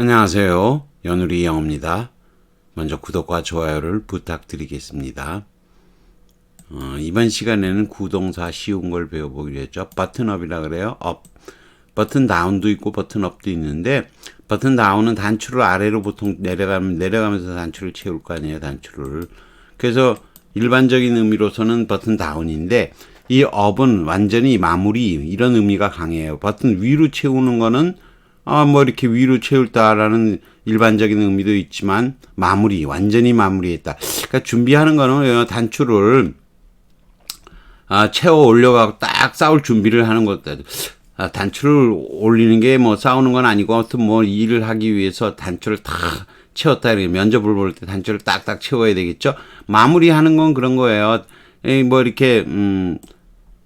안녕하세요. 연우리 영어입니다. 먼저 구독과 좋아요를 부탁드리겠습니다. 어, 이번 시간에는 구동사 쉬운 걸 배워보기로 했죠. 버튼업이라 그래요. 업. 버튼 다운도 있고 버튼 업도 있는데 버튼 다운은 단추를 아래로 보통 내려가면 내려가면서 단추를 채울 거 아니에요. 단추를. 그래서 일반적인 의미로서는 버튼 다운인데 이 업은 완전히 마무리 이런 의미가 강해요. 버튼 위로 채우는 거는 아, 뭐 이렇게 위로 채울다라는 일반적인 의미도 있지만 마무리, 완전히 마무리했다. 그러니까 준비하는 거는 단추를 아, 채워 올려가고 딱 싸울 준비를 하는 것다. 아, 단추를 올리는 게 뭐 싸우는 건 아니고 아무튼 뭐 일을 하기 위해서 단추를 다 채웠다 이렇게 면접을 볼 때 단추를 딱딱 채워야 되겠죠. 마무리하는 건 그런 거예요. 에이, 뭐 이렇게 음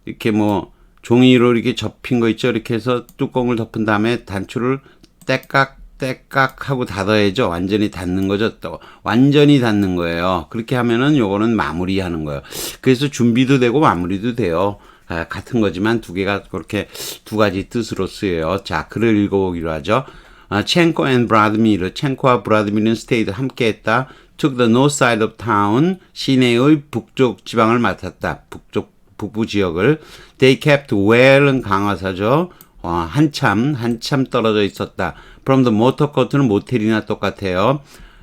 이렇게 뭐 종이로 이렇게 접힌 거 있죠. 이렇게 해서 뚜껑을 덮은 다음에 단추를 떼깍 떼깍 하고 닫아야죠. 완전히 닫는 거죠. 또 완전히 닫는 거예요. 그렇게 하면은 요거는 마무리하는 거예요. 그래서 준비도 되고 마무리도 돼요. 아, 같은 거지만 두 개가 그렇게 두 가지 뜻으로 쓰여요. 자, 글을 읽어보기로 하죠. 아, 첸코 앤 브라드미르, 첸코와 브라드미르는 스테이드 함께했다. took the north side of town, 시내의 북쪽 지방을 맡았다. 북쪽 북부 지역을 they kept well은 강화사죠. 어, 한참 한참 떨어져 있었다. from the motor court는 모텔이나 똑같아요.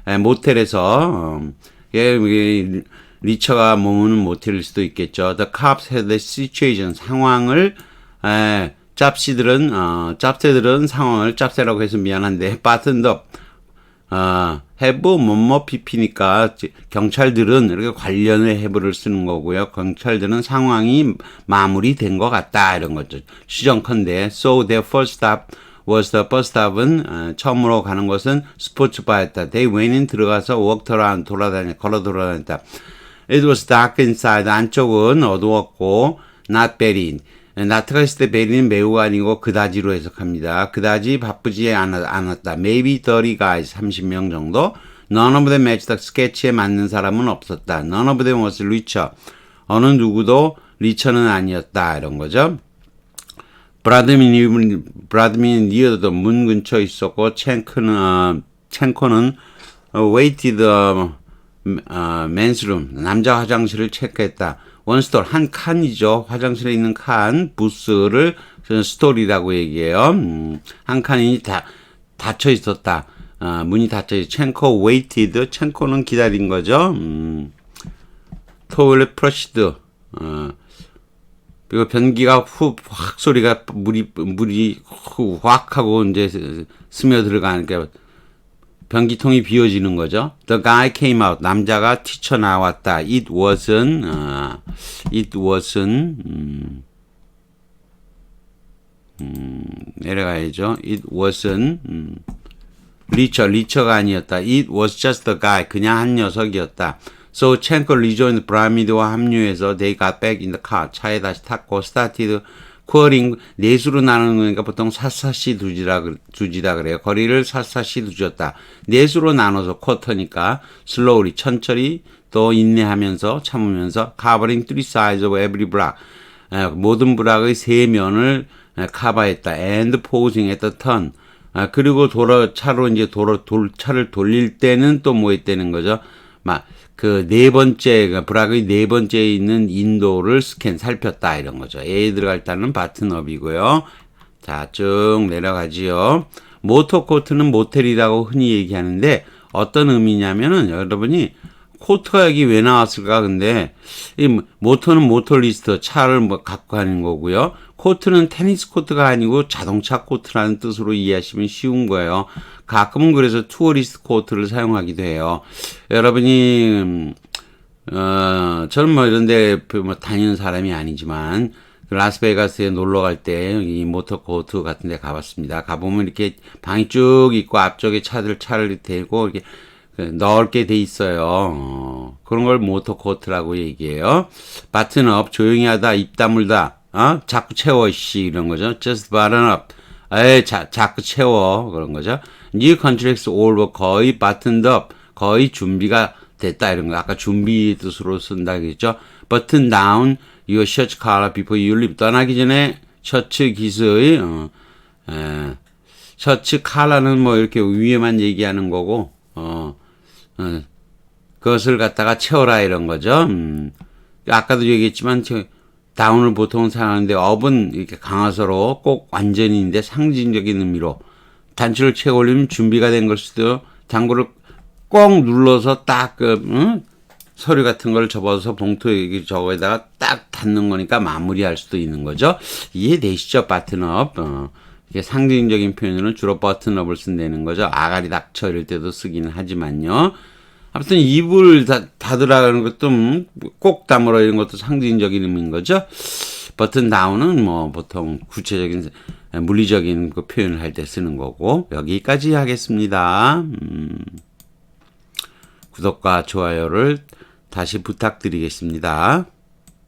에, 모텔에서 어, 예, 예, 리처가 머무는 모텔일 수도 있겠죠. The cops had the situation 상황을 에, 짭시들은 어, 짭새들은 상황을 짭새라고 해서 미안한데 up 아, have 뭐뭐 PP니까 경찰들은 이렇게 관련의 have를 쓰는 거고요. 경찰들은 상황이 마무리된 것 같다 이런 거죠. 추정컨대 so their first stop was the bus stop은 어, 처음으로 가는 것은 스포츠 바였다. They went in 들어가서 walked around 돌아다니 걸어 돌아다녔다. It was dark inside 안쪽은 어두웠고 not very 나트가 있을 때 베리는 매우가 아니고 그다지로 해석합니다. 그다지 바쁘지 않았다. Maybe 30 guys, 30명 정도. None of them matched sketch에 맞는 사람은 없었다. None of them was richer. 어느 누구도 리처는 아니었다. 이런 거죠. 브라드민, 브라드민 니어도 문 근처에 있었고, 챙크는, 어, 챙코는 waited, 어, 어, men's room, 남자 화장실을 체크했다. 원스토어 한 칸이죠. 화장실에 있는 칸 부스를 스토리라고 얘기해요. 음, 한 칸이 다 닫혀 있었다. 어, 문이 닫혀 있. 챙코 웨이티드. 챙코는 기다린 거죠. 음, 토일렛 프러시드. 어, 그리고 변기가 후 확 소리가 물이 물이 확 하고 이제 스며 들어가니까 변기통이 비워지는 거죠. The guy came out. 남자가 튀쳐 나왔다. It wasn't, uh, it wasn't, 음, 음, 내려가야죠. It wasn't, 음, 리처, 리처가 아니었다. It was just the guy. 그냥 한 녀석이었다. So Chenko rejoined 브라미드와 합류해서 they got back in the car. 차에 다시 탔고 started 쿼링 네수로 나누는 거니까 보통 사사시 두지라 두지다 그래요. 거리를 사사시 두졌다. 네수로 나눠서 쿼터니까 슬로우리 천천히 또 인내하면서 참으면서 covering three sides of every block 모든 브락의 세 면을 커버했다. and posing at the turn 아, 그리고 돌아 차로 이제 돌아 돌 차를 돌릴 때는 또 뭐 했다는 거죠. 막 그 네 번째 그 브락의 네 번째에 있는 인도를 스캔 살폈다 이런 거죠. A 들어갈 때는 바튼업이고요. 자, 쭉 내려가지요. 모터코트는 모텔이라고 흔히 얘기하는데 어떤 의미냐면은 여러분이 코트가 여기 왜 나왔을까? 근데 이 모터는 모터리스트 차를 뭐 갖고 가는 거고요. 코트는 테니스 코트가 아니고 자동차 코트라는 뜻으로 이해하시면 쉬운 거예요. 가끔은 그래서 투어리스트 코트를 사용하기도 해요. 여러분이 음, 어 저는 뭐 이런데 뭐 다니는 사람이 아니지만 그 라스베가스에 놀러 갈 때 이 모터 코트 같은 데 가봤습니다. 가보면 이렇게 방이 쭉 있고 앞쪽에 차들 차를 대고 이렇게 그 넓게 돼 있어요. 어, 그런 걸 모터 코트라고 얘기해요. 바튼업 조용히 하다 입 다물다 어? 자꾸 채워 씨 이런 거죠. just button up 에 자, 자꾸 채워 그런 거죠. new contracts all were 거의 buttoned up 거의 준비가 됐다 이런 거 아까 준비 뜻으로 쓴다 그랬죠. button down your shirt collar before you leave 떠나기 전에 셔츠 기스의 어, 에, 셔츠 칼라는 뭐 이렇게 위에만 얘기하는 거고 어, 어 그것을 갖다가 채워라 이런 거죠. 음. 아까도 얘기했지만 저 다운을 보통 사용하는데 업은 이렇게 강화서로 꼭 완전히인데 상징적인 의미로 단추를 채워 올리면 준비가 된 걸 수도 당구를 꼭 눌러서 딱 그 응? 서류 같은 걸 접어서 봉투에 저거에다가 딱 닫는 거니까 마무리할 수도 있는 거죠. 이해되시죠? 버튼업. 어. 이게 상징적인 표현으로는 주로 버튼업을 쓴다는 거죠. 아가리 닥쳐 이럴 때도 쓰기는 하지만요. 아무튼 입을 다, 닫으라는 것도 음, 꼭 다물어 이런 것도 상징적인 의미인 거죠. 버튼 다운은 뭐 보통 구체적인 물리적인 그 표현을 할 때 쓰는 거고 여기까지 하겠습니다. 음, 구독과 좋아요를 다시 부탁드리겠습니다.